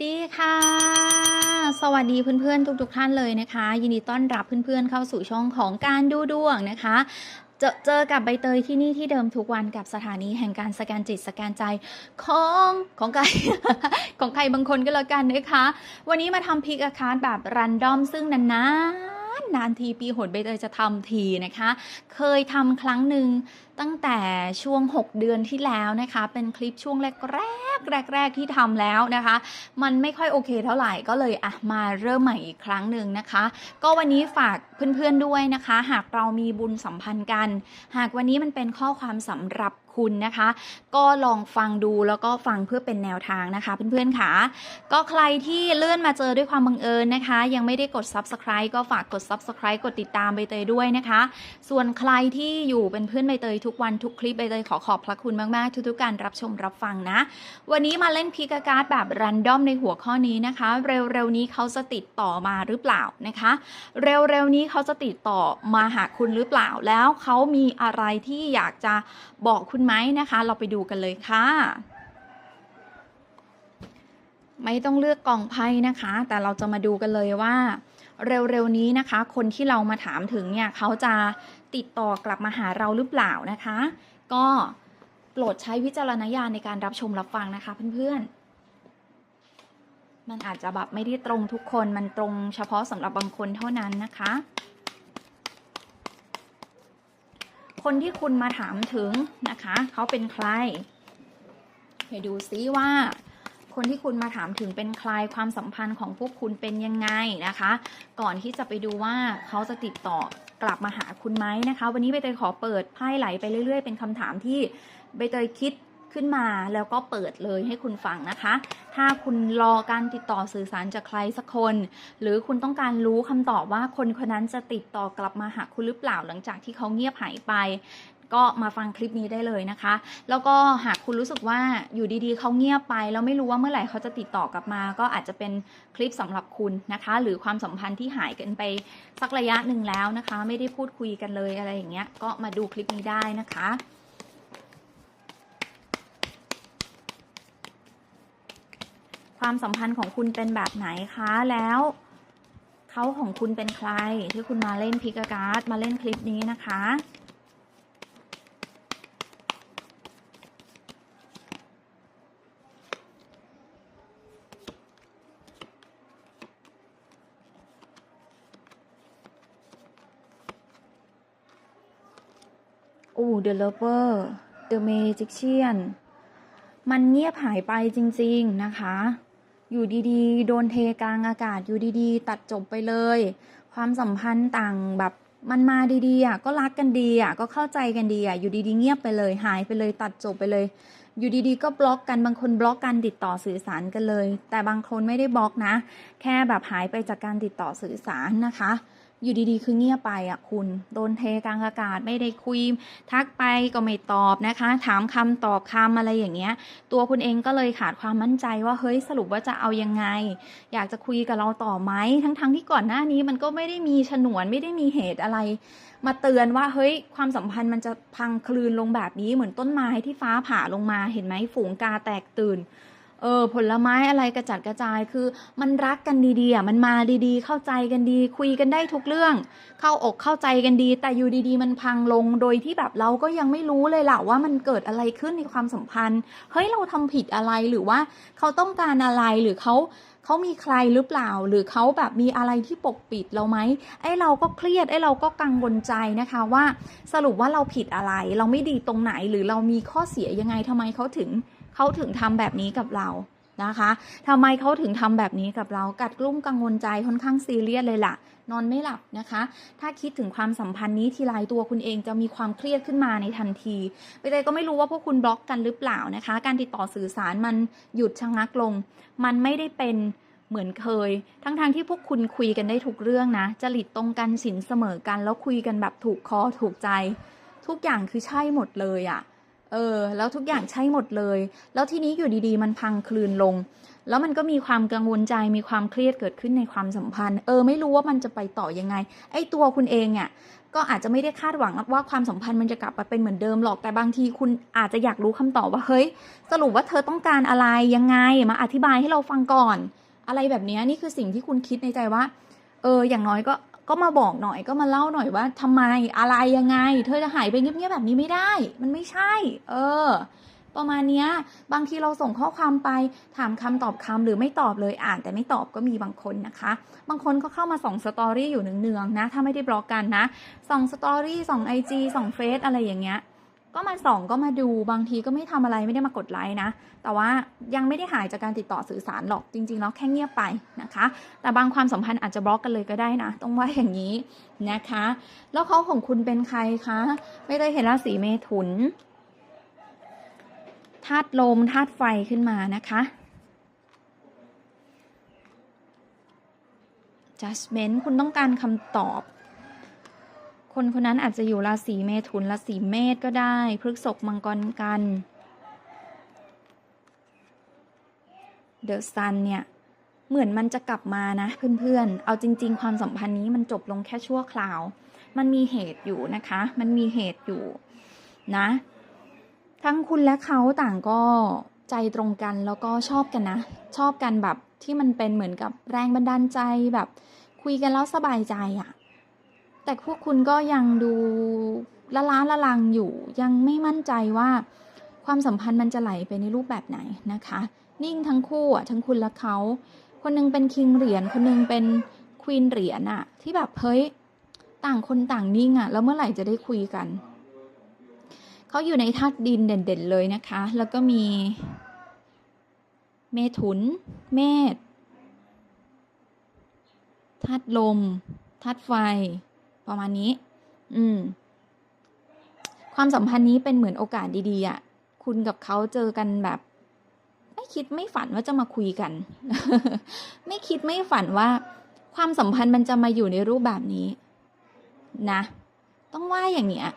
วัสดีค่ะ สวัสดีเพื่อนๆ ทุกๆท่านเลยนะคะ ยินดีต้อนรับเพื่อนๆเข้าสู่ช่องของการดูดวงนะคะเจอเจอกับใบเตยที่นี่ที่เดิมทุกวันกับสถานีแห่งการสแกนจิตสแกนใจของของใครของใครบางคนก็แล้วกันนะคะ วันนี้มาทำพิกอาคารแบบรันดอมซึ่งนานๆนานทีปีหนใบเตยจะทำทีนะคะ เคยทำครั้งหนึ่ง ตั้งแต่ช่วง 6 เดือนที่แล้วนะคะ เป็นคลิปช่วงแรกแรกแรกแรกที่ทำแล้วนะคะ มันไม่ค่อยโอเคเท่าไหร่ก็เลยอะมาเริ่มใหม่อีกครั้งหนึ่งนะคะ ก็วันนี้ฝากเพื่อนๆด้วยนะคะ หากเรามีบุญสัมพันธ์กัน หากวันนี้มันเป็นข้อความสำหรับคุณนะคะ ก็ลองฟังดูแล้วก็ฟังเพื่อเป็นแนวทางนะคะเพื่อนๆค่ะ ก็ใครที่เลื่อนมาเจอด้วยความบังเอิญนะคะ ยังไม่ได้กด subscribe ก็ฝากกด subscribe กดติดตามใบเตยด้วยนะคะ ส่วนใครที่อยู่เป็นเพื่อนใบเตยทุกกวันทุกคลิปใบเตยขอขอบพระคุณมาก ๆ ทุกๆการรับชมรับฟังนะ วันนี้มาเล่นพิกาการ์ดแบบรันดอมในหัวข้อนี้นะคะ เร็ว ๆ นี้เขาจะติดต่อมาหรือเปล่านะคะ เร็ว ๆ นี้เขาจะติดต่อมาหาคุณหรือเปล่าแล้วเขามีอะไรที่อยากจะบอกคุณไหมนะคะ เราไปดูกันเลยค่ะไม่ต้องเลือกกองไพ่นะคะ แต่เราจะมาดูกันเลยว่า เร็วๆนี้นะคะ คนที่เรามาถามถึงเนี่ยเขาจะ ติดต่อกลับมาหาเราหรือเปล่านะคะ ก็โปรดใช้วิจารณญาณในการรับชมรับฟังนะคะเพื่อนๆ มันอาจจะแบบไม่ได้ตรงทุกคนมันตรงเฉพาะสำหรับบางคนเท่านั้นนะคะ คนที่คุณมาถามถึงนะคะเขาเป็นใครไปดูซิว่าคนที่คุณมาถามถึงเป็นใครความสัมพันธ์ของพวกคุณเป็นยังไงนะคะ ก่อนที่จะไปดูว่าเขาจะติดต่อ กลับมาหาคุณไหมนะคะ วันนี้ใบเตยขอเปิดไพ่ไหลไปเรื่อยๆ เป็นคำถามที่ใบเตยคิดขึ้นมาแล้วก็เปิดเลยให้คุณฟังนะคะ ถ้าคุณรอการติดต่อสื่อสารจากใครสักคน หรือคุณต้องการรู้คำตอบว่าคนคนนั้นจะติดต่อกลับมาหาคุณหรือเปล่าหลังจากที่เขาเงียบหายไป ก็มาฟังคลิปนี้ได้เลยนะคะ แล้วก็หากคุณรู้สึกว่าอยู่ดีๆเขาเงียบไปแล้วไม่รู้ว่าเมื่อไหร่เขาจะติดต่อกลับมา ก็อาจจะเป็นคลิปสำหรับคุณนะคะ หรือความสัมพันธ์ที่หายกันไปสักระยะหนึ่งแล้วนะคะ ไม่ได้พูดคุยกันเลยอะไรอย่างเงี้ยก็มาดูคลิปนี้ได้นะคะความสัมพันธ์ของคุณเป็นแบบไหนคะ แล้วเขาของคุณเป็นใครที่คุณมาเล่นพิกาการ์ดมาเล่นคลิปนี้นะคะ โอ้ The Lover The Magician มันเงียบหายไปจริงๆนะคะ อยู่ดีๆ โดนเทกลางอากาศอยู่ดีๆ ตัดจบไปเลย ความสัมพันธ์ต่างแบบมันมาดีๆอะก็รักกันดีอะก็เข้าใจกันดีอะอยู่ดีๆ เงียบไปเลย หายไปเลยตัดจบไปเลย อยู่ดีๆ ก็บล็อกกันบางคนบล็อกการติดต่อสื่อสารกันเลย แต่บางคนไม่ได้บล็อกนะ แค่แบบหายไปจากการติดต่อสื่อสารนะคะ อยู่ดีๆ คือเงียบไปอะคุณ โดนเทกลางอากาศไม่ได้คุย ทักไปก็ไม่ตอบนะคะ ถามคำตอบคำอะไรอย่างเงี้ย ตัวคุณเองก็เลยขาดความมั่นใจว่าเฮ้ยสรุปว่าจะเอายังไง อยากจะคุยกับเราต่อไหมทั้งๆทที่ก่อนหน้านี้มันก็ไม่ได้มีฉนวนไม่ได้มีเหตุอะไร มาเตือนว่าเฮ้ยความสัมพันธ์มันจะพังคลืนลงแบบนี้เหมือนต้นไม้ที่ฟ้าผ่าลงมาเห็นไหมฝูงกาแตกตื่น เออผลไม้อะไรกระจัดกระจายคือ มันรักกันดีๆอะมันมาดีๆ เข้าใจกันดี คุยกันได้ทุกเรื่อง เข้าอกเข้าใจกันดี แต่อยู่ดีๆ มันพังลงโดยที่แบบเราก็ยังไม่รู้เลยล่ะว่ามันเกิดอะไรขึ้นในความสัมพันธ์เฮ้ยเราทำผิดอะไรหรือว่าเขาต้องการอะไรหรือเขาเขามีใครหรือเปล่า หรือเขาแบบมีอะไรที่ปกปิดเราไหมไอ้เราก็เครียดไอ้เราก็กังวลใจนะคะว่า สรุปว่าเราผิดอะไร เราไม่ดีตรงไหนหรือเรามีข้อเสียยังไงทำไมเขาถึง เขาถึงทำแบบนี้กับเรานะคะทำไมเขาถึงทำแบบนี้กับเรา กัดกลุ้มกังวลใจค่อนข้างซีเรียสเลยล่ะ นอนไม่หลับนะคะ ถ้าคิดถึงความสัมพันธ์นี้ทีไรตัวคุณเองจะมีความเครียดขึ้นมาในทันทีไปเลยก็ไม่รู้ว่าพวกคุณบล็อกกันหรือเปล่านะคะ การติดต่อสื่อสารมันหยุดชะงักลง มันไม่ได้เป็นเหมือนเคย ทั้งๆทที่พวกคุณคุยกันได้ทุกเรื่องนะจริตตรงกันสินเสมอกัน แล้วคุยกันแบบถูกคอถูกใจ ทุกอย่างคือใช่หมดเลยอะ่ะ เออ แล้วทุกอย่างใช่หมดเลย แล้วทีนี้อยู่ดีๆ มันพังคลืนลง แล้วมันก็มีความกังวลใจมีความเครียดเกิดขึ้นในความสัมพันธ์ เออ ไม่รู้ว่ามันจะไปต่อยังไง ไอ้ตัวคุณเองเนี่ยก็อาจจะไม่ได้คาดหวังว่าความสัมพันธ์มันจะกลับมาเป็นเหมือนเดิมหรอกแต่บางทีคุณอาจจะอยากรู้คำตอบว่าเฮ้ย สรุปว่าเธอต้องการอะไรยังไงมาอธิบายให้เราฟังก่อน อะไรแบบนี้นี่คือสิ่งที่คุณคิดในใจว่า เออ อย่างน้อยก็ ก็มาบอกหน่อยก็มาเล่าหน่อยว่าทำไมอะไรยังไง เธอจะหายไปเงียบๆแบบนี้ไม่ได้ มันไม่ใช่ เออ ประมาณเนี้ย บางทีเราส่งข้อความไปถามคำตอบคำหรือไม่ตอบเลยอ่าน แต่ไม่ตอบก็มีบางคนนะคะ บางคนก็เข้ามาส่องสตอรี่อยู่เนืองๆนะ ถ้าไม่ได้บล็อกกันนะส่องสตอรี่ส่องไอจีส่องเฟซอะไรอย่างเงี้ย ก็มาส่องก็มาดูบางทีก็ไม่ทำอะไรไม่ได้มากดไลค์นะ แต่ว่ายังไม่ได้หายจากการติดต่อสื่อสารหรอกจริงๆแล้วแค่เงียบไปนะคะ แต่บางความสัมพันธ์อาจจะบล็อกกันเลยก็ได้นะ ต้องว่าอย่างนี้นะคะ แล้วเขาของคุณเป็นใครคะไม่ได้เห็นราศีเมถุนธาตุลมธาตุไฟขึ้นมานะคะ judgment คุณต้องการคำตอบ คนคนนั้นอาจจะอยู่ราศีเมถุนราศีเมษก็ได้พฤกษภมังกรกันเดอะซันเนี่ย เหมือนมันจะกลับมานะเพื่อนๆ เอาจริง ๆ ความสัมพันธ์นี้มันจบลงแค่ชั่วคราว มันมีเหตุอยู่นะคะ มันมีเหตุอยู่นะ ทั้งคุณและเขาต่างก็ใจตรงกันแล้วก็ชอบกันนะ ชอบกันแบบที่มันเป็นเหมือนกับแรงบันดาลใจแบบคุยกันแล้วสบายใจอะ แต่พวกคุณก็ยังดูละล้าละลังอยู่ยังไม่มั่นใจว่าความสัมพันธ์มันจะไหลไปในรูปแบบไหนนะคะ นิ่งทั้งคู่อะทั้งคุณและเขา คนหนึงเป็นคิงเหรียญคนหนึงเป็นควีนเหรียญอะ ที่แบบเฮ้ยต่างคนต่างนิ่งอะแล้วเมื่อไหร่จะได้คุยกันเขาอยู่ในธาตุดินเด่นๆเลยนะคะ แล้วก็มี เมถุน เมษธาตุลมธาตุไฟ ประมาณนี้ อืม ความสัมพันธ์นี้เป็นเหมือนโอกาสดีๆอะ่ะ คุณกับเขาเจอกันแบบ ไม่คิดไม่ฝันว่าจะมาคุยกัน ไม่คิดไม่ฝันว่า ความสัมพันธ์มันจะมาอยู่ในรูปแบบนี้ นะ ต้องว่าอย่างเนี้ย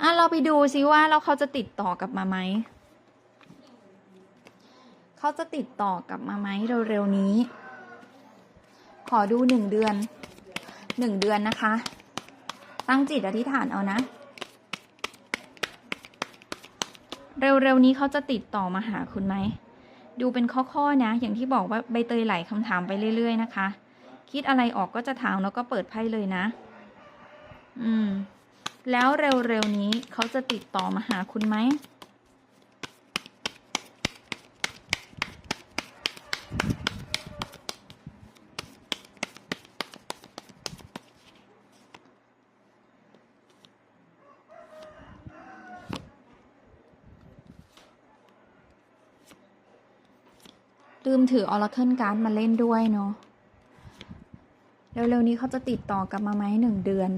อะเราไปดูซิว่าแล้วเขาจะติดต่อกลับมาไหมเขาจะติดต่อกลับมาไหมเร็วๆนี้ ขอดูหนึ่งเดือนหนึ่งเดือนนะคะ ตั้งจิตอธิษฐานเอานะ เร็วๆนี้เขาจะติดต่อมาหาคุณไหม ดูเป็นข้อๆนะ อย่างที่บอกว่าใบเตยไหลคำถามไปเรื่อย ๆ นะคะ คิดอะไรออกก็จะถามแล้วก็เปิดไพ่เลยนะ อืม แล้วเร็วๆนี้เขาจะติดต่อมาหาคุณไหม ลืมถือ Oracle Card มาเล่นด้วยเนาะเร็วๆนี้เขาจะติดต่อกลับมาไหมหนึ่งเดือน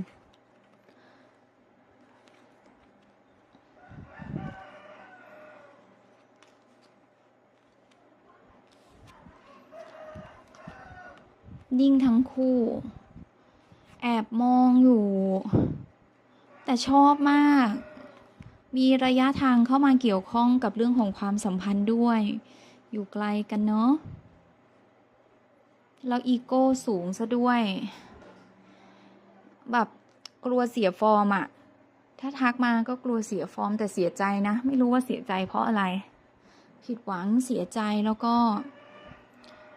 นิ่งทั้งคู่ แอบมองอยู่ แต่ชอบมาก มีระยะทางเข้ามาเกี่ยวข้องกับเรื่องของความสัมพันธ์ด้วย อยู่ไกลกันเนาะแล้วอีโก้สูงซะด้วย แบบกลัวเสียฟอร์มอะถ้าทักมาก็กลัวเสียฟอร์มแต่เสียใจนะ ไม่รู้ว่าเสียใจเพราะอะไร ผิดหวังเสียใจแล้วก็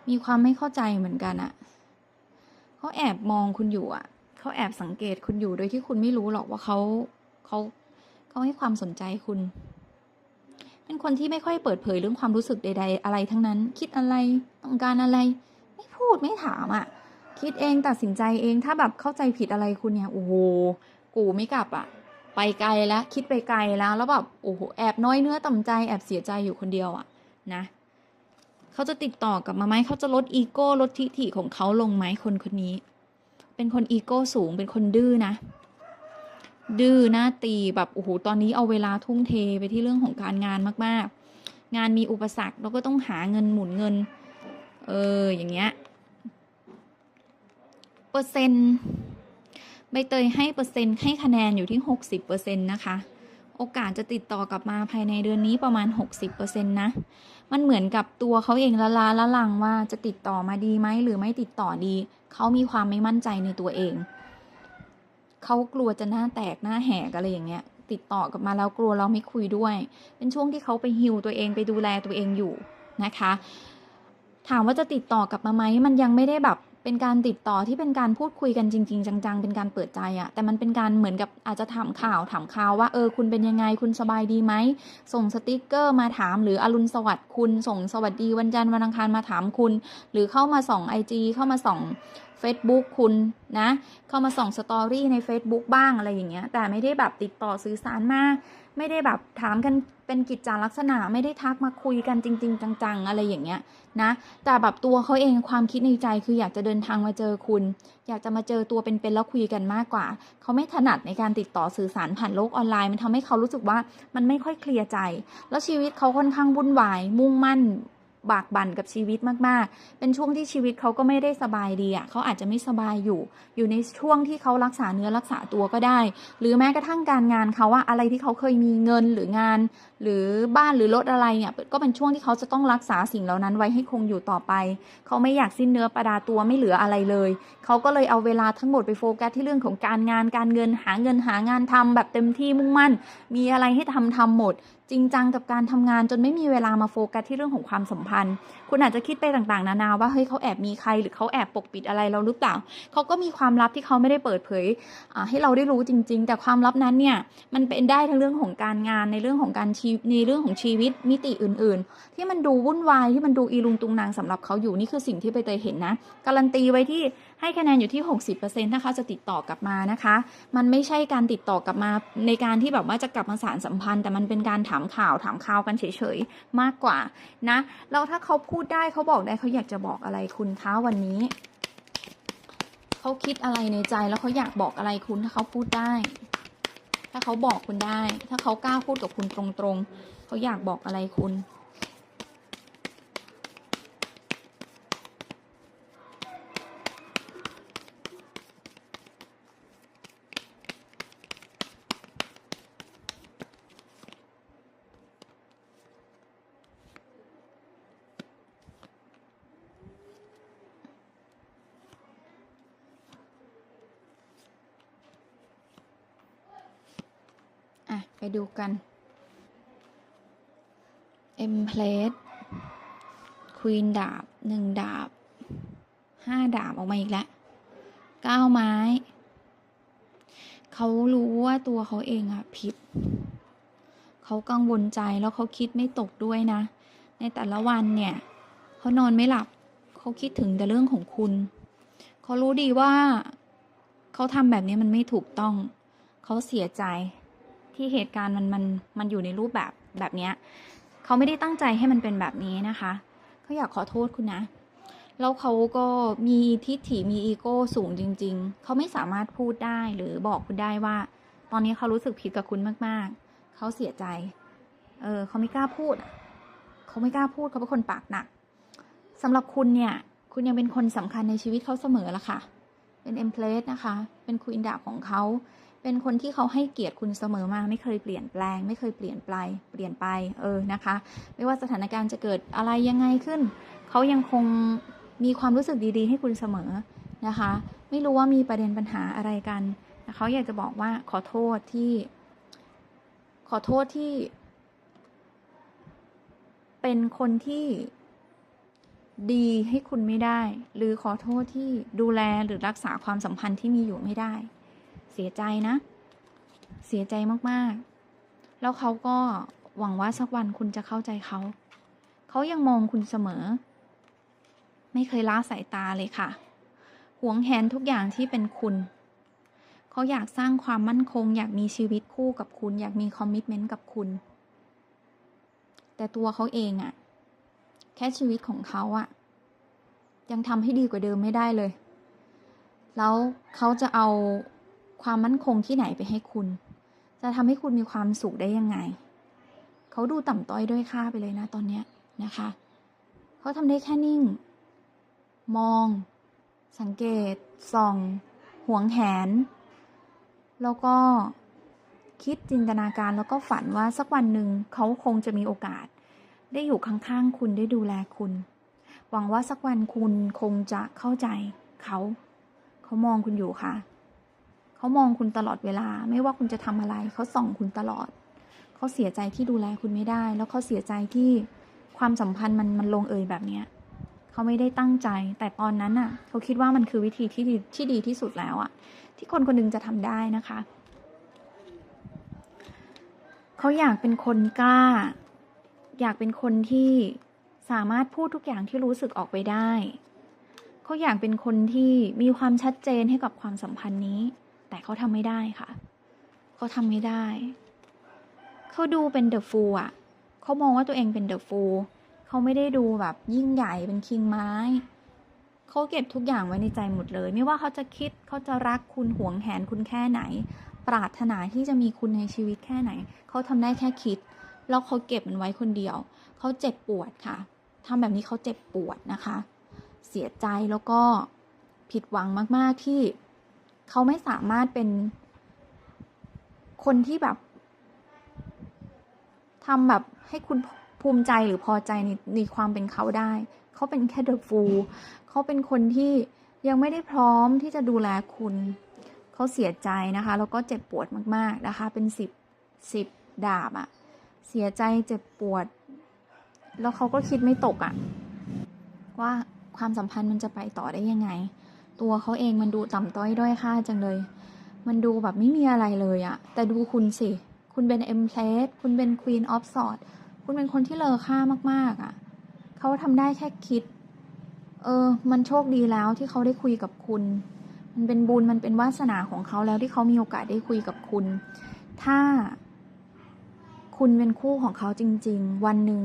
มีความไม่เข้าใจเหมือนกันอะเขาแอบมองคุณอยู่อะเขาแอบสังเกตคุณอยู่โดยที่คุณไม่รู้หรอกว่าเขาเขาเขาให้ความสนใจคุณ เป็นคนที่ไม่ค่อยเปิดเผยเรื่องความรู้สึกใด ๆ อะไรทั้งนั้น คิดอะไรต้องการอะไร ไม่พูดไม่ถามอะ่ะ คิดเองตัดสินใจเองถ้าแบบเข้าใจผิดอะไรคุณเนี่ยโอ้โหกูไม่กลับอะ่ะ ไปไกลแล้วคิดไปไกลแล้ว แล้วแบบโอ้โหแอบน้อยเนื้อต่ำใจแอบเสียใจอยู่คนเดียวอะ่ะนะเขาจะติดต่อกลับมาไหมเขาจะลดอีโก้ลดทิฐิของเขาลงไหมคนคนนี้ เป็นคนอีโก้สูงเป็นคนดื้อนะ ดื้อหน้าตีแบบโอ้โหตอนนี้เอาเวลาทุ่มเทไปที่เรื่องของการงานมากๆ งานมีอุปสรรคเราก็ต้องหาเงินหมุนเงิน เอออย่างเงี้ยเปอร์เซ็นต์ใบเตยให้เปอร์เซ็นต์ให้คะแนนอยู่ที่หกสิบเปอร์เซ็นต์นะคะโอกาสจะติดต่อกลับมาภายในเดือนนี้ประมาณ 60%นะ มันเหมือนกับตัวเขาเองละลาละลังว่าจะติดต่อมาดีไหมหรือไม่ติดต่อดี เขามีความไม่มั่นใจในตัวเอง เขากลัวจะหน้าแตกหน้าแหกอะไรอย่างเงี้ย ติดต่อกลับมาแล้วกลัวเราไม่คุยด้วย เป็นช่วงที่เขาไปฮิวตัวเองไปดูแลตัวเองอยู่นะคะ ถามว่าจะติดต่อกลับมาไหมมันยังไม่ได้แบบเป็นการติดต่อที่เป็นการพูดคุยกันจริง ๆ จัง ๆ เป็นการเปิดใจอะแต่มันเป็นการเหมือนกับอาจจะถามข่าวถามข่าวว่าเออคุณเป็นยังไงคุณสบายดีไหมส่งสติกเกอร์มาถาม หรืออรุณสวัสดิ์คุณส่งสวัสดีวันจันทร์วันอังคารมาถามคุณ หรือเข้ามาส่อง IG เข้ามาส่อง Facebook คุณนะ เข้ามาส่องสตอรี่ใน Facebook บ้างอะไรอย่างเงี้ย แต่ไม่ได้แบบติดต่อสื่อสารมาก ไม่ได้แบบถามกันเป็นกิจจาลักษณะ ไม่ได้ทักมาคุยกันจริง ๆ จัง ๆ อะไรอย่างเงี้ยนะ แต่แบบตัวเขาเองความคิดในใจคืออยากจะเดินทางมาเจอคุณ อยากจะมาเจอตัวเป็นๆแล้วคุยกันมากกว่า เขาไม่ถนัดในการติดต่อสื่อสารผ่านโลกออนไลน์ มันทำให้เขารู้สึกว่ามันไม่ค่อยเคลียร์ใจ แล้วชีวิตเขาค่อนข้างวุ่นวาย มุ่งมั่น บากบั่นกับชีวิตมากๆ เป็นช่วงที่ชีวิตเขาก็ไม่ได้สบายดีอะเขาอาจจะไม่สบายอยู่ อยู่ในช่วงที่เขารักษาเนื้อรักษาตัวก็ได้ หรือแม้กระทั่งการงานเขาว่าอะไรที่เขาเคยมีเงินหรืองาน หรือบ้านหรือรถอะไรเนี่ยก็เป็นช่วงที่เขาจะต้องรักษาสิ่งเหล่านั้นไว้ให้คงอยู่ต่อไป เขาไม่อยากสิ้นเนื้อประดาตัวไม่เหลืออะไรเลย เขาก็เลยเอาเวลาทั้งหมดไปโฟกัสที่เรื่องของการงานการเงินหาเงินหางานทำแบบเต็มที่มุ่งมั่น มีอะไรให้ทำทำหมด จริงจังกับการทำงานจนไม่มีเวลามาโฟกัสที่เรื่องของความสัมพันธ์ คุณอาจจะคิดไปต่างๆ นานาว่าเฮ้ยเขาแอบมีใครหรือเขาแอบปกปิดอะไรเราหรือเปล่าเขาก็มีความลับที่เขาไม่ได้เปิดเผยให้เราได้รู้จริง ๆ แต่ความลับนั้นเนี่ยมันเป็นได้ทั้งเรื่องของการงานในเรื่องของการชีในเรื่องของชีวิตมิติอื่น ๆ ที่มันดูวุ่นวายที่มันดูอีลุงตุงนางสำหรับเขาอยู่นี่คือสิ่งที่ไปเตยเห็นนะการันตีไว้ที่ ให้คะแนนอยู่ที่ 60%ถ้าเขาจะติดต่อกลับมานะคะ มันไม่ใช่การติดต่อกลับมาในการที่แบบว่าจะกลับมาสารสัมพันธ์ แต่มันเป็นการถามข่าวถามข่าวกันเฉยๆ มากกว่านะแล้วถ้าเขาพูดได้เขาบอกได้เขาอยากจะบอกอะไรคุณคะวันนี้เขาคิดอะไรในใจแล้วเขาอยากบอกอะไรคุณถ้าเขาพูดได้ ถ้าเขาบอกคุณได้ ถ้าเขากล้าพูดกับคุณตรงๆเขาอยากบอกอะไรคุณะ ไปดูกัน เอ็มเพลสควีนดาบหนึ่งดาบห้าดาบออกมาอีกแล้วเก้าไม้ เขารู้ว่าตัวเขาเองอะผิด เขากังวลใจแล้วเขาคิดไม่ตกด้วยนะ ในแต่ละวันเนี่ย เขานอนไม่หลับ เขาคิดถึงแต่เรื่องของคุณ เขารู้ดีว่า เขาทำแบบนี้มันไม่ถูกต้อง เขาเสียใจ ที่เหตุการณ์มันมันมันอยู่ในรูปแบบแบบเนี้ยเขาไม่ได้ตั้งใจให้มันเป็นแบบนี้นะคะเขาอยากขอโทษคุณนะแล้วเขาก็มีทิฐิมีอีโก้สูงจริง ๆ เขาไม่สามารถพูดได้หรือบอกคุณได้ว่า ตอนนี้เขารู้สึกผิดกับคุณมากๆ เขาเสียใจ เออเขาไม่กล้าพูด เขาไม่กล้าพูดเขาเป็นคนปากหนักสำหรับคุณเนี่ย คุณยังเป็นคนสำคัญในชีวิตเขาเสมอละค่ะ เป็นเอ็มเพลสนะคะ เป็นควีนดาบของเขา เป็นคนที่เขาให้เกียรติคุณเสมอมาไม่เคยเปลี่ยนแปลง ไม่เคยเปลี่ยนไปเปลี่ยนไปเออนะคะ ไม่ว่าสถานการณ์จะเกิดอะไรยังไงขึ้น เขายังคงมีความรู้สึกดีๆ ให้คุณเสมอนะคะ ไม่รู้ว่ามีประเด็นปัญหาอะไรกันเขาอยากจะบอกว่าขอโทษที่ ขอโทษที่ เป็นคนที่ดีให้คุณไม่ได้ หรือขอโทษที่ดูแลหรือรักษาความสัมพันธ์ที่มีอยู่ไม่ได้ เสียใจนะ เสียใจมากๆ แล้วเขาก็หวังว่าสักวันคุณจะเข้าใจเขา เขายังมองคุณเสมอ ไม่เคยละสายตาเลยค่ะ หวงแหนทุกอย่างที่เป็นคุณ เขาอยากสร้างความมั่นคง อยากมีชีวิตคู่กับคุณ อยากมีคอมมิชเมนต์กับคุณ แต่ตัวเขาเองอะแค่ชีวิตของเขาอะยังทำให้ดีกว่าเดิมไม่ได้เลย แล้วเขาจะเอา ความมั่นคงที่ไหนไปให้คุณ จะทำให้คุณมีความสุขได้ยังไง เขาดูต่ำต้อยด้วยค่าไปเลยนะตอนเนี้ยนะคะ เขาทำได้แค่นิ่ง มอง สังเกต ส่อง ห่วงแหน แล้วก็คิดจินตนาการแล้วก็ฝันว่าสักวันหนึ่งเขาคงจะมีโอกาส ได้อยู่ข้างๆคุณได้ดูแลคุณ หวังว่าสักวันคุณคงจะเข้าใจเขา เขามองคุณอยู่ค่ะ เขามองคุณตลอดเวลา ไม่ว่าคุณจะทำอะไร เขาส่องคุณตลอด เขาเสียใจที่ดูแลคุณไม่ได้ แล้วเขาเสียใจที่ความสัมพันธ์มันมันลงเอยแบบเนี้ยเขาไม่ได้ตั้งใจ แต่ตอนนั้นน่ะ เขาคิดว่ามันคือวิธีที่ดีที่ดีที่สุดแล้วอะที่คนคนหนึงจะทำได้นะคะ เขาอยากเป็นคนกล้า อยากเป็นคนที่สามารถพูดทุกอย่างที่รู้สึกออกไปได้ เขาอยากเป็นคนที่มีความชัดเจนให้กับความสัมพันธ์นี้ แต่เขาทำไม่ได้ค่ะ เขาทำไม่ได้ เขาดูเป็นเดอะฟูลอะเขามองว่าตัวเองเป็นเดอะฟูลเขาไม่ได้ดูแบบยิ่งใหญ่เป็นคิงไม้ เขาเก็บทุกอย่างไว้ในใจหมดเลย ไม่ว่าเขาจะคิดเขาจะรักคุณหวงแหนคุณแค่ไหน ปรารถนาที่จะมีคุณในชีวิตแค่ไหน เขาทำได้แค่คิด แล้วเขาเก็บมันไว้คนเดียว เขาเจ็บปวดค่ะทำแบบนี้เขาเจ็บปวดนะคะ เสียใจแล้วก็ผิดหวังมาก ๆ ที่ เขาไม่สามารถเป็นคนที่แบบทำแบบให้คุณภูมิใจหรือพอใจในในความเป็นเขาได้ เขาเป็นแค่เดอะฟูลเขาเป็นคนที่ยังไม่ได้พร้อมที่จะดูแลคุณ เขาเสียใจนะคะ แล้วก็เจ็บปวดมากๆนะคะ เป็นสิบสิบดาบอะเสียใจเจ็บปวด แล้วเขาก็คิดไม่ตกอะว่าความสัมพันธ์มันจะไปต่อได้ยังไง ตัวเขาเองมันดูต่ำต้อยด้อยค่าจังเลย มันดูแบบไม่มีอะไรเลยอะแต่ดูคุณสิ คุณเป็นเอ็มเพลสคุณเป็นควีนออฟสอดคุณเป็นคนที่เลอค่ามากๆอะเขาทำได้แค่คิด เออ มันโชคดีแล้วที่เขาได้คุยกับคุณ มันเป็นบุญมันเป็นวาสนาของเขาแล้วที่เขามีโอกาสได้คุยกับคุณ ถ้า คุณเป็นคู่ของเขาจริง ๆ วันหนึ่ง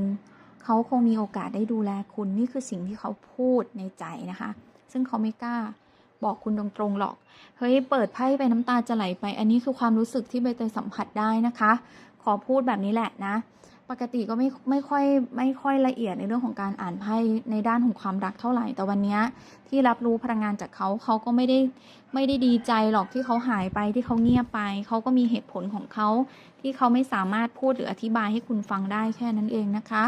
เขาคงมีโอกาสได้ดูแลคุณนี่คือสิ่งที่เขาพูดในใจนะคะ ซึ่งเขาไม่กล้า บอกคุณตรงๆหรอก เฮ้ย เปิดไพ่ไปน้ำตาจะไหลไป อันนี้คือความรู้สึกที่ใบเตยสัมผัสได้นะคะ ขอพูดแบบนี้แหละนะ ปกติก็ไม่ไม่ค่อยไม่ค่อยละเอียดในเรื่องของการอ่านไพ่ในด้านของความรักเท่าไหร่ แต่วันเนี้ยที่รับรู้พลังงานจากเขาเขาก็ไม่ได้ไม่ได้ดีใจหรอกที่เขาหายไปที่เขาเงียบไป เขาก็มีเหตุผลของเขาที่เขาไม่สามารถพูดหรืออธิบายให้คุณฟังได้แค่นั้นเองนะคะ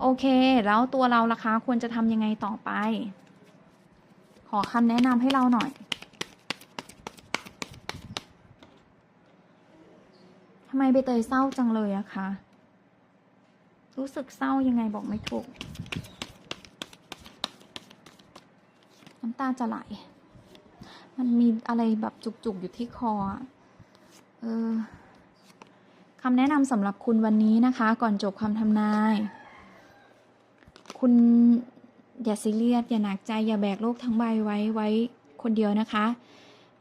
โอเค แล้วตัวเราล่ะคะควรจะทำยังไงต่อไป อคำแนะนำให้เราหน่อยทำไมใบเตยเศร้าจังเลยอะคะ รู้สึกเศร้ายังไงบอกไม่ถูก น้ำตาจะไหล มันมีอะไรแบบจุกๆอยู่ที่คอเออคำแนะนำสำหรับคุณวันนี้นะคะ ก่อนจบคำทำนาย คุณ อย่าซีเรียสอย่าหนักใจอย่าแบกโลกทั้งใบไว้ไว้คนเดียวนะคะ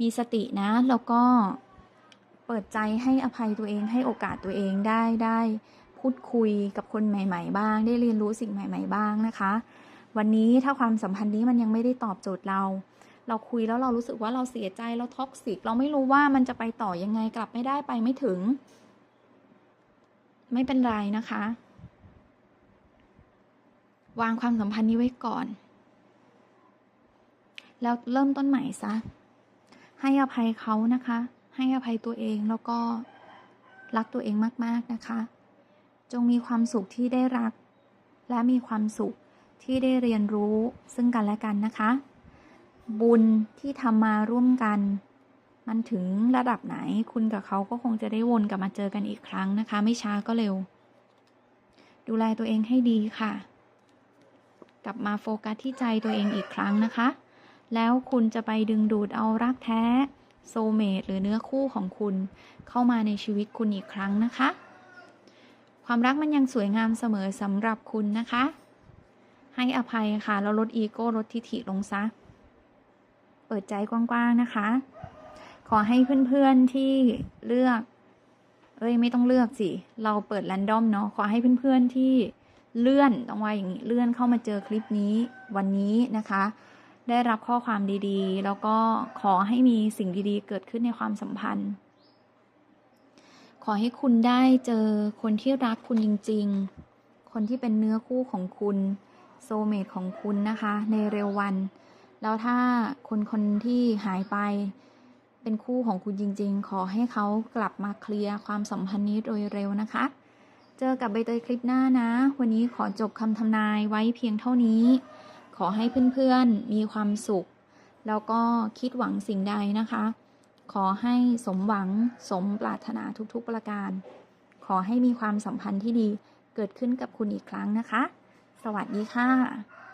มีสตินะ แล้วก็เปิดใจให้อภัยตัวเองให้โอกาสตัวเองได้ได้พูดคุยกับคนใหม่ ๆ บ้าง ได้เรียนรู้สิ่งใหม่ ๆ บ้างนะคะ วันนี้ถ้าความสัมพันธ์นี้มันยังไม่ได้ตอบโจทย์เรา เราคุยแล้วเรารู้สึกว่าเราเสียใจเราท็อกซิกเราไม่รู้ว่ามันจะไปต่อยังไงกลับไม่ได้ไปไม่ถึง ไม่เป็นไรนะคะ วางความสัมพันธ์นี้ไว้ก่อน แล้วเริ่มต้นใหม่ซะ ให้อภัยเขานะคะ ให้อภัยตัวเองแล้วก็รักตัวเองมาก ๆ นะคะ จงมีความสุขที่ได้รัก และมีความสุขที่ได้เรียนรู้ซึ่งกันและกันนะคะ บุญที่ทำมาร่วมกัน มันถึงระดับไหนคุณกับเขาก็คงจะได้วนกลับมาเจอกันอีกครั้งนะคะ ไม่ช้าก็เร็ว ดูแลตัวเองให้ดีค่ะ กลับมาโฟกัสที่ใจตัวเองอีกครั้งนะคะ แล้วคุณจะไปดึงดูดเอารักแท้โซเมตหรือเนื้อคู่ของคุณเข้ามาในชีวิตคุณอีกครั้งนะคะ ความรักมันยังสวยงามเสมอสำหรับคุณนะคะ ให้อภัยค่ะแล้วลดอีโก้ลดทิฐิลงซะ เปิดใจกว้างๆนะคะ ขอให้เพื่อนๆที่เลือก เอ้ยไม่ต้องเลือกสิ เราเปิดแรนดอมเนาะขอให้เพื่อนๆที่ เลื่อนต้องว่าอย่างนี้เลื่อนเข้ามาเจอคลิปนี้วันนี้นะคะ ได้รับข้อความดีๆ แล้วก็ขอให้มีสิ่งดีๆ เกิดขึ้นในความสัมพันธ์ ขอให้คุณได้เจอคนที่รักคุณจริง ๆ คนที่เป็นเนื้อคู่ของคุณโซเมตของคุณนะคะ ในเร็ววัน แล้วถ้าคนคนที่หายไปเป็นคู่ของคุณจริง ๆ ขอให้เขากลับมาเคลียร์ความสัมพันธ์นี้โดยเร็วนะคะ เจอกับใบเตยคลิปหน้านะ วันนี้ขอจบคำทำนายไว้เพียงเท่านี้ ขอให้เพื่อนๆมีความสุข แล้วก็คิดหวังสิ่งใดนะคะ ขอให้สมหวังสมปรารถนาทุกๆประการ ขอให้มีความสัมพันธ์ที่ดีเกิดขึ้นกับคุณอีกครั้งนะคะ สวัสดีค่ะ